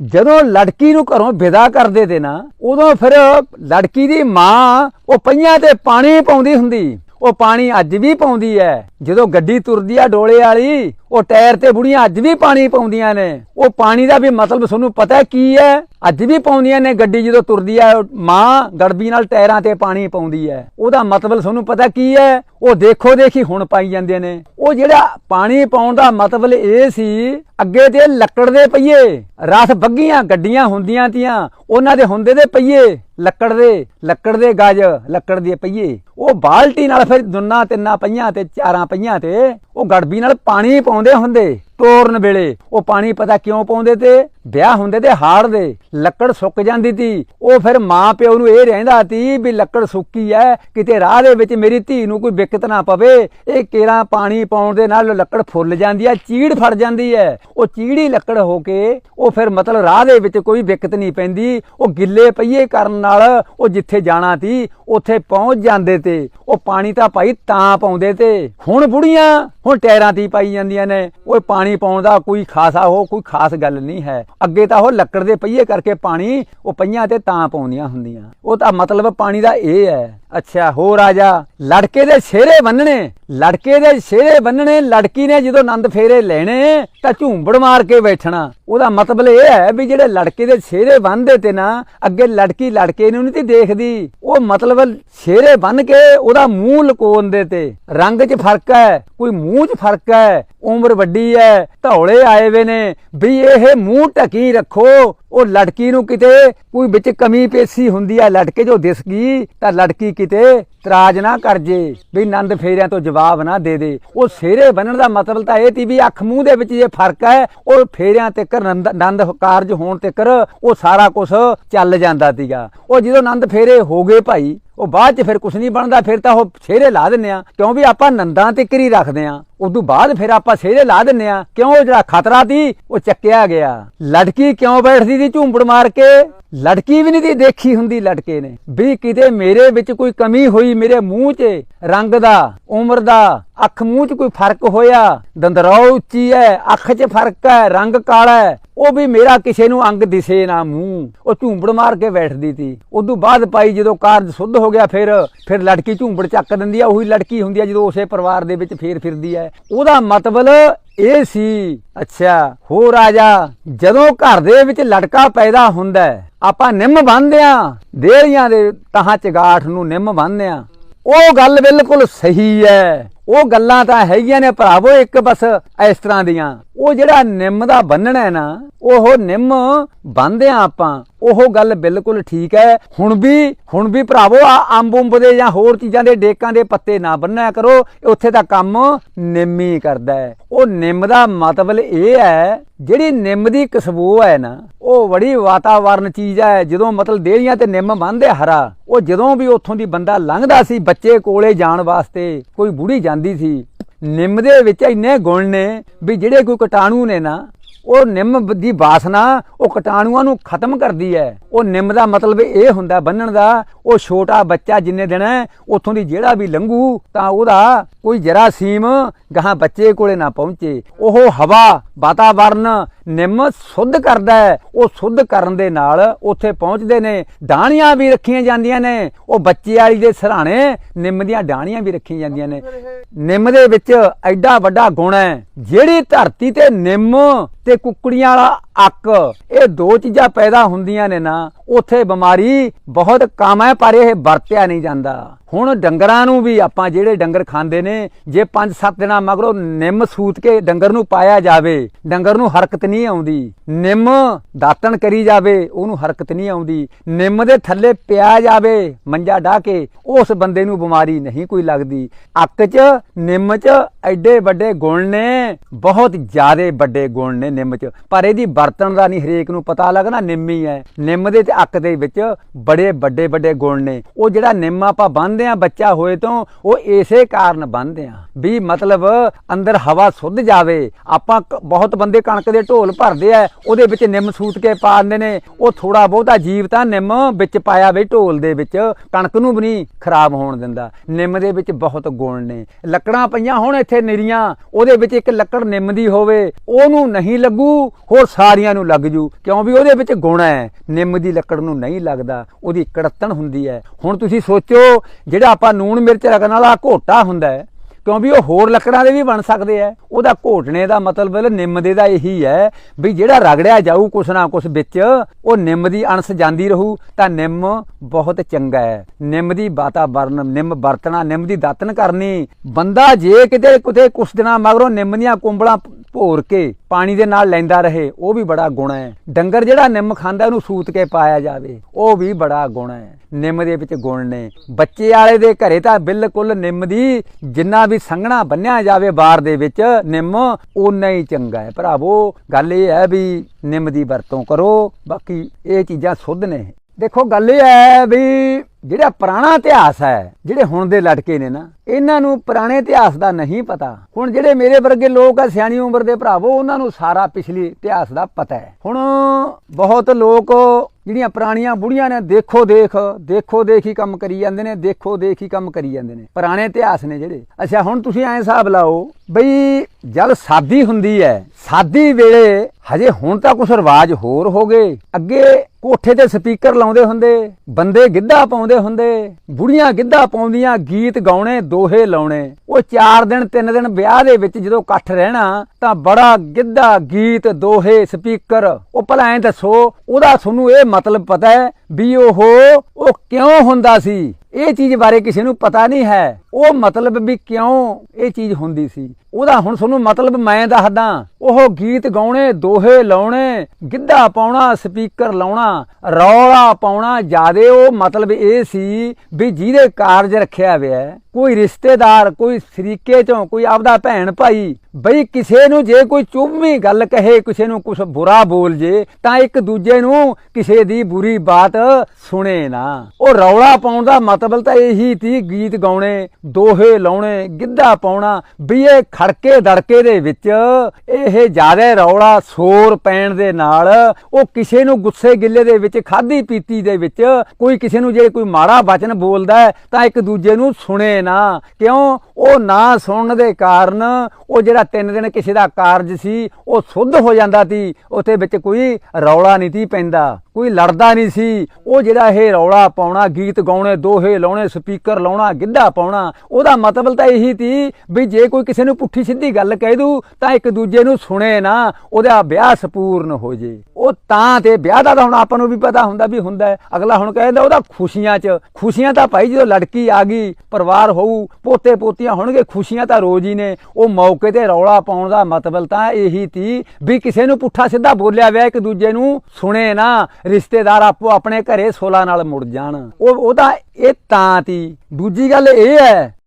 ਜਦੋਂ ਲੜਕੀ ਨੂੰ ਘਰੋਂ ਵਿਦਾ ਕਰਦੇ ਤੇ ਨਾ ਉਦੋਂ ਫਿਰ ਲੜਕੀ ਦੀ ਮਾਂ, ਉਹ ਪਈਆਂ ਤੇ ਪਾਣੀ ਪਾਉਂਦੀ ਹੁੰਦੀ। ਉਹ ਪਾਣੀ ਅੱਜ ਵੀ ਪਾਉਂਦੀ ਐ। ਜਦੋਂ ਗੱਡੀ ਤੁਰਦੀ ਆ ਡੋਲੇ ਵਾਲੀ, ਉਹ ਟਾਇਰ ਤੇ ਬੁੜੀਆਂ ਅੱਜ ਵੀ ਪਾਣੀ ਪਾਉਂਦੀਆਂ ਨੇ। ਉਹ ਪਾਣੀ ਦਾ ਵੀ ਮਤਲਬ ਤੁਹਾਨੂੰ ਪਤਾ ਕੀ ਐ? ਅੱਜ ਵੀ ਪਾਉਂਦੀਆਂ ਨੇ ਗੱਡੀ ਜਦੋਂ ਤੁਰਦੀ ਆ, ਮਾਂ ਗੜਬੀ ਨਾਲ ਟਾਇਰਾਂ ਤੇ ਪਾਣੀ ਪਾਉਂਦੀ ਐ। ਉਹਦਾ ਮਤਲਬ ਤੁਹਾਨੂੰ ਪਤਾ ਕੀ ਐ? ਉਹ ਦੇਖੋ ਦੇਖੀ ਹੁਣ ਪਾਈ ਜਾਂਦੇ ਨੇ। ਉਹ ਜਿਹੜਾ ਪਾਣੀ ਪਾਉਣ ਦਾ ਮਤਲਬ ਇਹ ਸੀ, ਅੱਗੇ ਤੇ ਲੱਕੜ ਦੇ ਪਈਏ ਰਸ ਬੱਗੀਆਂ ਗੱਡੀਆਂ ਹੁੰਦੀਆਂ ਤੀਆਂ, ਉਹਨਾਂ ਦੇ ਹੁੰਦੇ ਦੇ ਪਈਏ ਲੱਕੜ ਦੇ ਲੱਕੜ ਦੇ ਗਜ, ਲੱਕੜ ਦੇ ਪਈਏ ਉਹ ਬਾਲਟੀ ਨਾਲ ਫਿਰ ਦੁੰਨਾ ਤਿੰਨਾ ਪਈਆਂ ਤੇ ਚਾਰਾਂ ਪਈਆਂ ਤੇ ਉਹ ਗੜਬੀ ਨਾਲ ਪਾਣੀ ਪਾਉਂਦੇ ਹੁੰਦੇ। ਤੋਰਨ ਵੇਲੇ ਉਹ ਪਾਣੀ ਪਤਾ ਕਿਉਂ ਪਾਉਂਦੇ ਤੇ? ਵਿਆਹ ਹੁੰਦੇ ਤੇ ਹਾੜ ਦੇ। ਲੱਕੜ ਸੁੱਕ ਜਾਂਦੀ ਤੀ। ਉਹ ਫਿਰ ਮਾਂ ਪਿਓ ਨੂੰ ਇਹ ਰਹਿੰਦਾ ਤੀ ਵੀ ਲੱਕੜ ਸੁੱਕੀ ਐ। ਕਿਤੇ ਰਾਹ ਦੇ ਵਿੱਚ ਮੇਰੀ ਧੀ ਨੂੰ ਕੋਈ ਦਿੱਕਤ ਨਾ ਪਵੇ। ਇਹ ਕੇਰਾ ਪਾਣੀ ਪਾਉਣ ਦੇ ਨਾਲ ਲੱਕੜ ਫੁੱਲ ਜਾਂਦੀ ਐ, ਚੀੜ ਫੜ ਜਾਂਦੀ ਐ। ਉਹ ਚੀੜੀ ਲੱਕੜ ਹੋ ਕੇ ਉਹ ਫਿਰ ਮਤਲਬ ਰਾਹ ਦੇ ਵਿੱਚ ਕੋਈ ਦਿੱਕਤ ਨਹੀਂ ਪੈਂਦੀ। ਉਹ ਗਿੱਲੇ ਪਈਏ ਕਰਨ ਨਾਲ ਉਹ ਜਿੱਥੇ ਜਾਣਾ ਤੀ, ਉੱਥੇ ਪਹੁੰਚ ਜਾਂਦੇ ਤੇ। ਉਹ ਪਾਣੀ ਤਾਂ ਭਾਈ ਤਾਂ ਪਾਉਂਦੇ ਤੇ। ਹੁਣ ਬੁੜੀਆਂ, ਹੁਣ ਟਾਇਰਾਂ ਤੇ ਪਾਈ ਜਾਂਦੀਆਂ ਨੇ। ਉਹ ਪਾਣੀ ਪਾਉਣ ਦਾ ਕੋਈ ਖਾਸਾ ਉਹ ਕੋਈ ਖਾਸ ਗੱਲ ਨਹੀਂ ਹੈ। ਅੱਗੇ ਤਾਂ ਉਹ ਲੱਕੜ ਦੇ ਪਹੀਏ ਕਰਕੇ ਪਾਣੀ ਉਹ ਪਈਆਂ ਤੇ ਤਾਂ ਪਾਉਂਦੀਆਂ ਹੁੰਦੀਆਂ। ਉਹ ਤਾਂ ਮਤਲਬ ਪਾਣੀ ਦਾ ਇਹ ਹੈ। ਅੱਛਾ ਹੋਰ ਆ ਜਾ ਲੜਕੇ ਦੇ ਸਿਹਰੇ ਬੰਨਣੇ। ਲੜਕੇ ਦੇ ਸਿਹਰੇ ਬੰਨਣੇ, ਲੜਕੀ ਨੇ ਜਦੋਂ ਆਨੰਦ ਫੇਰੇ ਲੈਣੇ, ਤਾਂ ਝੂੰਬੜ ਮਾਰ ਕੇ ਬੈਠਣਾ। ਉਹਦਾ ਮਤਲਬ ਇਹ ਹੈ ਵੀ ਜਿਹੜੇ ਲੜਕੇ ਦੇ ਸਿਹਰੇ ਬੰਨਦੇ ਤੇ ਨਾ, ਅੱਗੇ ਲੜਕੀ ਲੜਕੇ ਨੂੰ ਨਹੀਂ ਤੀ ਦੇਖਦੀ। ਉਹ ਮਤਲਬ ਸਿਹਰੇ ਬੰਨ ਕੇ ਉਹਦਾ ਮੂੰਹ ਲਕੋਉਂਦੇ ਤੇ। ਰੰਗ 'ਚ ਫ਼ਰਕ ਹੈ, ਕੋਈ ਮੂੰਹ 'ਚ ਫ਼ਰਕ ਹੈ, ਉਮਰ ਵੱਡੀ ਹੈ, ਧੌਲੇ ਆਏ ਵੇ ਨੇ, ਵੀ ਇਹ ਮੂੰਹ ਢਕੀ ਰੱਖੋ ਉਹ ਲੜਕੀ ਨੂੰ ਕਿਤੇ ਕੋਈ ਵਿੱਚ ਕਮੀ ਪੇਸੀ ਹੁੰਦੀ ਆ ਲੜਕੇ ਜੋ ਦਿਸ ਗਈ, ਤਾਂ ਲੜਕੀ ਕਿਤੇ ਤਰਾਜ ਨਾ ਕਰ ਜੇ, ਵੀ ਨੰਦ ਫੇਰਿਆਂ ਤੋਂ ਜਵਾਬ ਨਾ ਦੇ ਦੇ। ਉਹ ਸਿਹਰੇ ਬੰਨਣ ਦਾ ਮਤਲਬ ਤਾਂ ਇਹ ਤੀ ਵੀ ਅੱਖ ਮੂੰਹ ਦੇ ਵਿੱਚ ਜੇ ਫ਼ਰਕ ਹੈ, ਉਹ ਫੇਰਿਆਂ ਤੇ ਨੰਦ ਨੰਦ ਕਾਰਜ ਹੋਣ ਤੇ ਕਰ ਉਹ ਸਾਰਾ ਕੁਝ ਚੱਲ ਜਾਂਦਾ ਸੀਗਾ। ਉਹ ਜਦੋਂ ਨੰਦ ਫੇਰੇ ਹੋ ਗਏ ਭਾਈ, ਉਹ ਬਾਅਦ ਚ ਫਿਰ ਕੁਝ ਨਹੀਂ ਬਣਦਾ, ਫਿਰ ਤਾਂ ਉਹ ਸਿਹਰੇ ਲਾ ਦਿੰਨੇ ਆ। ਕਿਉਂ ਵੀ ਆਪਾਂ ਨੰਦਾਂ ਤੇ ਕਰੀ ਰੱਖਦੇ ਆ। ਉਦੋਂ ਬਾਅਦ ਫਿਰ ਆਪਾਂ ਸਿਹਰੇ ਲਾ ਦਿੰਨੇ ਆ। ਕਿਉਂ ਉਹ ਜਿਹੜਾ ਖਤਰਾ ਸੀ, ਉਹ ਚੱਕਿਆ ਗਿਆ। ਲੜਕੀ ਕਿਉਂ ਬੈਠਦੀ ਸੀ ਝੂੰਪੜ ਮਾਰ ਕੇ? ਲੜਕੀ ਵੀ ਨਹੀਂ ਦੀ ਦੇਖੀ ਹੁੰਦੀ ਲੜਕੇ ਨੇ। ਵੀ ਕਿਤੇ ਮੇਰੇ ਵਿੱਚ ਕੋਈ ਕਮੀ ਹੋਈ, ਮੇਰੇ ਮੂੰਹ 'ਚ ਰੰਗ ਦਾ, ਉਮਰ ਦਾ, ਅੱਖ ਮੂੰਹ 'ਚ ਕੋਈ ਫ਼ਰਕ ਹੋਇਆ ਦੰਦਰੌ ਉੱਚੀ ਹੈ ਅੱਖ 'ਚ ਫ਼ਰਕ ਹੈ ਰੰਗ ਕਾਲਾ ਹੈ ਉਹ ਵੀ ਮੇਰਾ ਕਿਸੇ ਨੂੰ ਅੰਗ ਦਿਸੇ ਨਾ ਮੂੰਹ। ਉਹ ਝੂੰਬੜ ਮਾਰ ਕੇ ਬੈਠਦੀ ਸੀ। ਉਦੋਂ ਬਾਅਦ ਪਾਈ ਜਦੋਂ ਕਾਰਜ ਸੁੱਧ ਹੋ ਗਿਆ, ਫਿਰ ਫਿਰ ਲੜਕੀ ਝੂੰਬੜ ਚੱਕ ਦਿੰਦੀ ਆ, ਉਹੀ ਲੜਕੀ ਹੁੰਦੀ ਆ, ਜਦੋਂ ਉਸੇ ਪਰਿਵਾਰ ਦੇ ਵਿੱਚ ਫੇਰ ਫਿਰਦੀ ਹੈ ਉਹਦਾ ਮਤਲਬ ਇਹ ਸੀ, ਅੱਛਾ ਹੋ ਰਾਜਾ, ਜਦੋਂ ਘਰ ਦੇ ਵਿੱਚ ਲੜਕਾ ਪੈਦਾ ਹੁੰਦਾ ਆਪਾਂ ਨਿੰਮ ਬੰਨਦੇ ਆ ਦੇਲੀਆਂ ਦੇ ਤਹਾਂ ਚਗਾਠ ਨੂੰ ਨਿੰਮ ਬੰਨਦੇ ਆ ਉਹ ਗੱਲ ਬਿਲਕੁਲ ਸਹੀ ਹੈ। ਉਹ ਗੱਲਾਂ ਤਾਂ ਹੈਗੀਆਂ ਨੇ ਭਰਾਵੋ, ਇੱਕ ਬਸ ਇਸ ਤਰ੍ਹਾਂ ਦੀਆਂ। ਉਹ ਜਿਹੜਾ ਨਿੰਮ ਦਾ ਬੰਨਣਾ ਹੈ ਨਾ, ਉਹ ਨਿੰਮ ਬੰਨਦੇ ਆ ਆਪਾਂ। ਉਹ ਗੱਲ ਬਿਲਕੁਲ ਠੀਕ ਹੈ। ਹੁਣ ਵੀ ਹੁਣ ਵੀ ਭਰਾਵੋ, ਆ ਅੰਬ ਅੰਬ ਦੇ ਜਾਂ ਹੋਰ ਚੀਜ਼ਾਂ ਦੇ ਡੇਕਾਂ ਦੇ ਪੱਤੇ ਨਾ ਬੰਨਿਆ ਕਰੋ ਉੱਥੇ ਤਾਂ ਕੰਮ ਨਿੰਮ ਹੀ ਕਰਦਾ ਹੈ। ਉਹ ਨਿੰਮ ਦਾ ਮਤਲਬ ਇਹ ਹੈ, ਜਿਹੜੀ ਨਿੰਮ ਦੀ ਖੁਸ਼ਬੂ ਹੈ ਨਾ, ਉਹ ਬੜੀ ਵਾਤਾਵਰਨ ਚੀਜ਼ ਹੈ। ਜਦੋਂ ਮਤਲਬ ਦੇਰੀਆਂ ਤੇ ਨਿੰਮ ਬੰਨਦੇ ਹਰਾ ਉਹ ਜਦੋਂ ਵੀ ਉੱਥੋਂ ਦੀ ਬੰਦਾ ਲੰਘਦਾ ਸੀ, ਬੱਚੇ ਕੋਲੇ ਜਾਣ ਵਾਸਤੇ, ਕੋਈ ਬੁੜੀ ਜਾਂਦੀ ਸੀ, ਨਿੰਮ ਦੇ ਵਿੱਚ ਇੰਨੇ ਗੁਣ ਨੇ ਵੀ ਜਿਹੜੇ ਕੋਈ ਕੀਟਾਣੂ ਨੇ ਨਾ, ਉਹ ਨਿੰਮ ਦੀ ਬਾਸਨਾ ਉਹ ਕੀਟਾਣੂਆਂ ਨੂੰ ਖਤਮ ਕਰਦੀ ਹੈ। ਉਹ ਨਿੰਮ ਦਾ ਮਤਲਬ ਇਹ ਹੁੰਦਾ ਬੰਨਣ ਦਾ ਉਹ ਛੋਟਾ ਬੱਚਾ ਜਿੰਨੇ ਦਿਨ ਹੈ ਦੀ ਜਿਹੜਾ ਵੀ ਲੰਘੂ, ਤਾਂ ਉਹਦਾ ਕੋਈ ਜਰਾਸੀਮ ਗਾਹਾਂ ਬੱਚੇ ਕੋਲੇ ਨਾ ਪਹੁੰਚੇ। ਉਹ ਹਵਾ, ਵਾਤਾਵਰਨ ਨਿੰਮ ਸੁੱਧ ਕਰਦਾ ਹੈ। ਉਹ ਸੁੱਧ ਕਰਨ ਦੇ ਨਾਲ ਉੱਥੇ ਪਹੁੰਚਦੇ ਨੇ। ਡਾਣੀਆਂ ਵੀ ਰੱਖੀਆਂ ਜਾਂਦੀਆਂ ਨੇ। ਉਹ ਬੱਚੇ ਵਾਲੀ ਦੇ ਸਰਾਣੇ ਨਿੰਮ ਦੀਆਂ ਡਾਣੀਆਂ ਵੀ ਰੱਖੀਆਂ ਜਾਂਦੀਆਂ ਨੇ। ਨਿੰਮ ਦੇ ਵਿੱਚ ਐਡਾ ਵੱਡਾ ਗੁਣ ਹੈ। ਜਿਹੜੀ ਧਰਤੀ ਤੇ ਨਿੰਮ ਤੇ ਕੁੱਕੜੀਆਂ ਵਾਲਾ ਅੱਕ। ਇਹ ਦੋ ਚੀਜ਼ਾਂ ਪੈਦਾ ਹੁੰਦੀਆਂ ਨੇ ਨਾ, ਉੱਥੇ ਬਿਮਾਰੀ ਬਹੁਤ ਕੰਮ ਹੈ, ਪਰ ਇਹ ਵਰਤਿਆ ਨਹੀਂ ਜਾਂਦਾ। ਹੁਣ ਡੰਗਰਾਂ ਨੂੰ ਵੀ ਆਪਾਂ ਜਿਹੜੇ ਡੰਗਰ ਖਾਂਦੇ ਨੇ, ਜੇ 5-7 ਦਿਨਾਂ ਮਗਰੋਂ ਨਿੰਮ ਸੂਤ ਕੇ ਡੰਗਰ ਨੂੰ ਪਾਇਆ ਜਾਵੇ, ਡੰਗਰ ਨੂੰ ਹਰਕਤ ਨਹੀਂ ਆਉਂਦੀ। ਨਿੰਮ ਦਾਤਣ ਕਰੀ ਜਾਵੇ, ਉਹਨੂੰ ਹਰਕਤ ਨਹੀਂ ਆਉਂਦੀ। ਨਿੰਮ ਦੇ ਥੱਲੇ ਪਿਆ ਜਾਵੇ, ਮੰਜਾ ਢਾ ਕੇ, ਉਸ ਬੰਦੇ ਨੂੰ ਬਿਮਾਰੀ ਨਹੀਂ ਕੋਈ ਲੱਗਦੀ। ਅੱਕ 'ਚ, ਨਿੰਮ 'ਚ ਐਡੇ ਵੱਡੇ ਗੁਣ ਨੇ, ਬਹੁਤ ਜ਼ਿਆਦੇ ਵੱਡੇ ਗੁਣ ਨੇ ਨਿੰਮ 'ਚ। ਪਰ ਇਹਦੀ ਵਰਤਣ ਦਾ ਨਹੀਂ ਹਰੇਕ ਨੂੰ ਪਤਾ ਲੱਗਣਾ, ਨਿੰਮ ਹੀ ਹੈ। ਨਿੰਮ ਦੇ ਤੇ ਅੱਕ ਦੇ ਵਿੱਚ ਬੜੇ ਵੱਡੇ ਵੱਡੇ ਗੁਣ ਨੇ। ਉਹ ਜਿਹੜਾ ਨਿੰਮ ਆਪਾਂ ਬੰਨ ਬੰਨਦੇ ਆ ਬੱਚਾ ਹੋਏ ਤੋਂ ਉਹ ਇਸੇ ਕਾਰਨ ਬੰਨਦੇ ਆ ਵੀ ਮਤਲਬ ਅੰਦਰ ਹਵਾ ਸੁੱਧ ਜਾਵੇ, ਆਪਾਂ ਬਹੁਤ ਬੰਦੇ ਕਣਕ ਦੇ ਢੋਲ ਭਰਦੇ ਆ, ਉਹਦੇ ਵਿੱਚ ਨਿੰਮ ਸੂਤ ਕੇ ਪਾ ਦਿੰਦੇ ਨੇ, ਉਹ ਥੋੜਾ ਬਹੁਤਾ ਜੀਵ ਤਾਂ ਨਿੰਮ ਵਿੱਚ ਪਾਇਆ ਵੇ ਢੋਲ ਦੇ ਵਿੱਚ, ਕਣਕ ਨੂੰ ਵੀ ਨਹੀਂ ਖਰਾਬ ਹੋਣ ਦਿੰਦਾ। ਨਿੰਮ ਦੇ ਵਿੱਚ ਬਹੁਤ ਗੁਣ ਨੇ। ਲੱਕੜਾਂ ਪਈਆਂ ਹੁਣ ਇੱਥੇ ਨਿਰੀਆਂ, ਉਹਦੇ ਵਿੱਚ ਇੱਕ ਲੱਕੜ ਨਿੰਮ ਦੀ ਹੋਵੇ, ਉਹਨੂੰ ਨਹੀਂ ਲੱਗੂ, ਹੋਰ ਸਾਰੀਆਂ ਨੂੰ ਲੱਗ ਜੂ। ਕਿਉਂ ਵੀ ਉਹਦੇ ਵਿੱਚ ਗੁਣ ਹੈ, ਨਿੰਮ ਦੀ ਲੱਕੜ ਨੂੰ ਨਹੀਂ ਲੱਗਦਾ, ਉਹਦੀ ਕੜਤਣ ਹੁੰਦੀ ਹੈ। ਹੁਣ ਤੁਸੀਂ ਸੋਚੋ ਜਿਹੜਾ ਆਪਾਂ ਨੂਣ ਮਿਰਚ ਰਗਣ ਵਾਲਾ ਘੋਟਾ ਹੁੰਦਾ ਹੈ ਕਿਉਂਕਿ ਉਹ ਹੋਰ ਲੱਕੜਾਂ ਦੇ ਵੀ ਬਣ ਸਕਦੇ ਆ। ਉਹਦਾ ਘੋਟਣੇ ਦਾ ਮਤਲਬ ਨਿੰਮ ਦੇ ਦਾ ਇਹੀ ਹੈ ਵੀ ਜਿਹੜਾ ਰਗੜਿਆ ਜਾਊ ਕੁਛ ਨਾ ਕੁਛ ਵਿੱਚ, ਉਹ ਨਿੰਮ ਦੀ ਅਣਸ ਜਾਂਦੀ ਰਹੂ, ਤਾਂ ਨਿੰਮ ਬਹੁਤ ਚੰਗਾ ਹੈ। ਨਿੰਮ ਦੀ ਵਾਤਾਵਰਨ, ਨਿੰਮ ਵਰਤਣਾ, ਨਿੰਮ ਦੀ ਦਾਤਨ ਕਰਨੀ, ਬੰਦਾ ਜੇ ਕਿਤੇ ਕਿਤੇ ਕੁਛ ਦਿਨਾਂ ਮਗਰੋਂ ਨਿੰਮ ਦੀਆਂ ਕੁੰਬਲਾਂ ਭੋਰ ਕੇ ਪਾਣੀ ਦੇ ਨਾਲ ਲੈਂਦਾ ਰਹੇ, ਉਹ ਵੀ ਬੜਾ ਗੁਣ ਹੈ। ਡੰਗਰ ਜਿਹੜਾ ਨਿੰਮ ਖਾਂਦਾ, ਉਹਨੂੰ ਸੂਤ ਕੇ ਪਾਇਆ ਜਾਵੇ, ਉਹ ਵੀ ਬੜਾ ਗੁਣ ਹੈ। ਨਿੰਮ ਦੇ ਵਿੱਚ ਗੁਣ ਨੇ। ਬੱਚੇ ਵਾਲੇ ਦੇ ਘਰੇ ਤਾਂ ਬਿਲਕੁਲ ਨਿੰਮ ਦੀ ਜਿੰਨਾ ਵੀ ਸੰਘਣਾ ਬੰਨਿਆ ਜਾਵੇ ਬਾਰ ਦੇ ਵਿੱਚ, ਨਿੰਮ ਓਨਾ ਹੀ ਚੰਗਾ ਹੈ। ਭਰਾਵੋ, ਗੱਲ ਇਹ ਹੈ ਵੀ ਨਿੰਮ ਦੀ ਵਰਤੋਂ ਕਰੋ, ਬਾਕੀ ਇਹ ਚੀਜ਼ਾਂ ਸੁੱਧ ਨੇ। ਦੇਖੋ, ਗੱਲ ਇਹ ਹੈ ਵੀ ਜਿਹੜਾ ਪੁਰਾਣਾ ਇਤਿਹਾਸ ਹੈ, ਜਿਹੜੇ ਹੁਣ ਦੇ ਲੜਕੇ ਨੇ ਨਾ, ਇਹਨਾਂ ਨੂੰ ਪੁਰਾਣੇ ਇਤਿਹਾਸ ਦਾ ਨਹੀਂ ਪਤਾ। ਹੁਣ ਜਿਹੜੇ ਮੇਰੇ ਵਰਗੇ ਲੋਕ ਆ, ਸਿਆਣੀ ਉਮਰ ਦੇ ਭਰਾਵੋ, ਉਹਨਾਂ ਨੂੰ ਸਾਰਾ ਪਿਛਲੀ ਇਤਿਹਾਸ ਦਾ ਪਤਾ ਹੈ। ਹੁਣ ਬਹੁਤ ਲੋਕ ਜਿਹੜੀਆਂ ਪੁਰਾਣੀਆਂ ਬੁੜੀਆਂ ਨੇ, ਦੇਖੋ ਦੇਖ ਦੇਖੋ ਦੇਖ ਹੀ ਕੰਮ ਕਰੀ ਜਾਂਦੇ ਨੇ, ਦੇਖੋ ਦੇਖ ਹੀ ਕੰਮ ਕਰੀ ਜਾਂਦੇ ਨੇ। ਪੁਰਾਣੇ ਇਤਿਹਾਸ ਨੇ ਜਿਹੜੇ। ਅੱਛਾ, ਹੁਣ ਤੁਸੀਂ ਐਂ ਹਿਸਾਬ ਲਾਓ ਬਈ ਜਦ ਸਾਦੀ ਹੁੰਦੀ ਹੈ ਸਾਦੀ ਵੇਲੇ ਹਜੇ ਹੁਣ ਤਾਂ ਕੁਛ ਰਿਵਾਜ ਹੋਰ ਹੋ ਗਏ। ਅੱਗੇ ਕੋਠੇ ਤੇ ਸਪੀਕਰ ਲਾਉਂਦੇ ਹੁੰਦੇ, ਬੰਦੇ ਗਿੱਧਾ ਪਾਉਂਦੇ ਹੁੰਦੇ, ਬੁੜੀਆਂ ਗਿੱਧਾ ਪਾਉਂਦੀਆਂ, ਗੀਤ ਗਾਉਣੇ, ਦੋਹੇ ਲਾਉਣੇ। ਉਹ 4 ਦਿਨ 3 ਦਿਨ ਵਿਆਹ ਦੇ ਵਿੱਚ ਜਦੋਂ ਇਕੱਠ ਰਹਿਣਾ, ਤਾਂ ਬੜਾ ਗਿੱਧਾ, ਗੀਤ, ਦੋਹੇ, ਸਪੀਕਰ, ਉਹ ਭਲਾ ਐਂ ਦੱਸੋ, ਉਹਦਾ ਤੁਹਾਨੂੰ ਇਹ ਮਤਲਬ ਪਤਾ ਹੈ ਵੀ ਉਹ ਉਹ ਕਿਉਂ ਹੁੰਦਾ ਸੀ? ਇਹ ਚੀਜ਼ ਬਾਰੇ ਕਿਸੇ ਨੂੰ ਪਤਾ ਨਹੀਂ ਹੈ। ਉਹ ਮਤਲਬ ਵੀ ਕਿਉਂ ਇਹ ਚੀਜ਼ ਹੁੰਦੀ ਸੀ? ਉਹਦਾ ਹੁਣ ਤੁਹਾਨੂੰ ਮਤਲਬ ਮੈਂ ਦੱਸਦਾ। ਉਹ ਗੀਤ ਗਾਉਣੇ, ਦੋਹੇ ਲਾਉਣੇ, ਗਿੱਧਾ ਪਾਉਣਾ, ਸਪੀਕਰ ਲਾਉਣਾ, ਰੌਲਾ ਪਾਉਣਾ, ਜਿਆਦੇ ਉਹ ਮਤਲਬ ਇਹ ਸੀ ਵੀ ਜਿਹਦੇ ਕਾਰਜ ਰੱਖਿਆ ਹੋਇਆ ਕੋਈ ਰਿਸ਼ਤੇਦਾਰ, ਕੋਈ ਸ਼ਰੀਕੇ ਚੋਂ, ਕੋਈ ਆਪਦਾ ਭੈਣ ਭਾਈ, ਬਈ ਕਿਸੇ ਨੂੰ ਜੇ ਕੋਈ ਚੁੱਭਵੀਂ ਗੱਲ ਕਹੇ, ਕਿਸੇ ਨੂੰ ਕੁਝ ਬੁਰਾ ਬੋਲ ਜੇ, ਤਾਂ ਇੱਕ ਦੂਜੇ ਨੂੰ ਕਿਸੇ ਦੀ ਬੁਰੀ ਬਾਤ ਸੁਣੇ ਨਾ। ਉਹ ਰੌਲਾ ਪਾਉਣ ਦਾ ਮਤਲਬ ਤਾਂ ਇਹੀ ਸੀ ਗੀਤ ਗਾਉਣੇ, ਦੋਹੇ ਲਾਉਣੇ, ਗਿੱਧਾ ਪਾਉਣਾ, ਵੀ ਇਹ ਖੜਕੇ ਦੜਕੇ ਦੇ ਵਿੱਚ ਇਹ ਜ਼ਿਆਦਾ ਰੌਲਾ ਸ਼ੋਰ ਪੈਣ ਦੇ ਨਾਲ ਉਹ ਕਿਸੇ ਨੂੰ ਗੁੱਸੇ ਗਿੱਲੇ ਦੇ ਵਿੱਚ ਖਾਦੀ ਪੀਤੀ ਦੇ ਵਿੱਚ ਕੋਈ ਕਿਸੇ ਨੂੰ ਜੇ ਕੋਈ ਮਾੜਾ ਵਚਨ ਬੋਲਦਾ ਤਾਂ ਇੱਕ ਦੂਜੇ ਨੂੰ ਸੁਣੇ ਨਾ। ਕਿਉਂ? ਉਹ ਨਾ ਸੁਣਨ ਦੇ ਕਾਰਨ ਉਹ ਜਿਹੜਾ ਤਿੰਨ ਦਿਨ ਕਿਸੇ ਦਾ ਕਾਰਜ ਸੀ, ਉਹ ਸੁੱਧ ਹੋ ਜਾਂਦਾ ਸੀ। ਉੱਥੇ ਵਿੱਚ ਕੋਈ ਰੌਲਾ ਨਹੀਂ ਸੀ ਪੈਂਦਾ, ਕੋਈ ਲੜਦਾ ਨਹੀਂ ਸੀ। ਉਹ ਜਿਹੜਾ ਇਹ ਰੌਲਾ ਪਾਉਣਾ, ਗੀਤ ਗਾਉਣੇ, ਦੋਹੇ ਲਾਉਣੇ, ਸਪੀਕਰ ਲਾਉਣਾ, ਗਿੱਧਾ ਪਾਉਣਾ, ਉਹਦਾ ਮਤਲਬ ਤਾਂ ਇਹੀ ਸੀ ਵੀ ਜੇ ਕੋਈ ਕਿਸੇ ਨੂੰ ਪੁੱਠੀ ਸਿੱਧੀ ਗੱਲ ਕਹਿ ਦੂ ਤਾਂ ਇੱਕ ਦੂਜੇ ਨੂੰ ਸੁਣੇ ਨਾ, ਉਹਦਾ ਵਿਆਹ ਸਪੂਰਨ ਹੋ ਜੇ। ਉਹ ਤਾਂ ਤੇ ਵਿਆਹ ਦਾ ਤਾਂ ਹੁਣ ਆਪਾਂ ਨੂੰ ਵੀ ਪਤਾ ਹੁੰਦਾ ਵੀ ਹੁੰਦਾ ਅਗਲਾ ਹੁਣ ਕਹਿੰਦਾ ਉਹਦਾ ਖੁਸ਼ੀਆਂ 'ਚ, ਖੁਸ਼ੀਆਂ ਤਾਂ ਭਾਈ ਜਦੋਂ ਲੜਕੀ ਆ ਗਈ, ਪਰਿਵਾਰ ਹੋਊ, ਪੋਤੇ ਪੋਤੀਆਂ ਹੋਣਗੇ, ਖੁਸ਼ੀਆਂ ਤਾਂ ਰੋਜ਼ ਹੀ ਨੇ। ਉਹ ਮੌਕੇ ਤੇ ਰੌਲਾ ਪਾਉਣ ਦਾ ਮਤਲਬ ਤਾਂ ਇਹੀ ਤੀ ਵੀ ਕਿਸੇ ਨੂੰ ਪੁੱਠਾ ਸਿੱਧਾ ਬੋਲਿਆ ਵਿਆ ਇੱਕ ਦੂਜੇ ਨੂੰ ਸੁਣੇ ਨਾ, ਰਿਸ਼ਤੇਦਾਰ ਆਪੋ ਆਪਣੇ ਘਰੇ ਸੋਲਾ ਨਾਲ ਮੁੜ ਜਾਣ। ਉਹ ਉਹਦਾ ਇਹ ਤਾਂ ਤੀ। ਦੂਜੀ ਗੱਲ ਇਹ ਹੈ